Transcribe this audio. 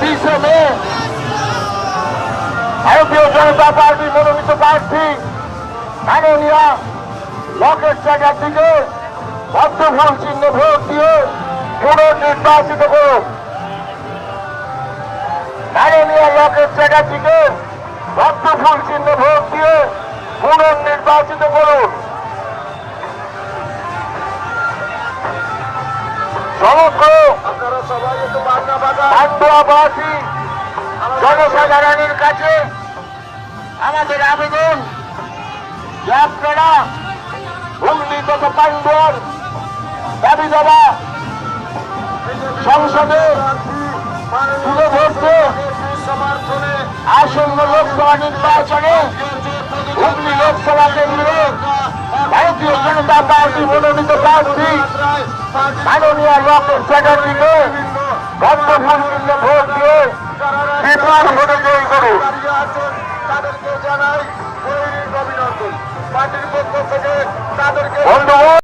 তিরিশে মে ভারতীয় জনতা পার্টি মনোনীত প্রার্থী মাননীয়া লকেট চ্যাটার্জিকে পদ্মফুল চিহ্নে ভোট দিয়ে পুনর্নির্বাচিত করুন। মাননীয় লকেট চ্যাটার্জিকে পদ্মফুল চিহ্নে ভোট দিয়ে পুনর্নির্বাচিত করুন। সমগ্র পান্ডুয়াবাসী জনসাধারণের কাছে আমাদের আবেদন যে আপনারা হুগলি তথা পান্ডুয়ার দাবি দাবা, সংসদে তুলে ধরতে আসন্ন লোকসভা নির্বাচনে হুগলি লোকসভা কেন্দ্রে জনতা পার্টি মনোনীত প্রার্থী। মাননীয় লকেট চ্যাটার্জিকে ভদ্রফুল চিহ্নে ভোট দিয়ে বিপুল ভোটে জয়ী করুন। তাদেরকে জানাই অভিনন্দন। পার্টির পক্ষ থেকে তাদেরকে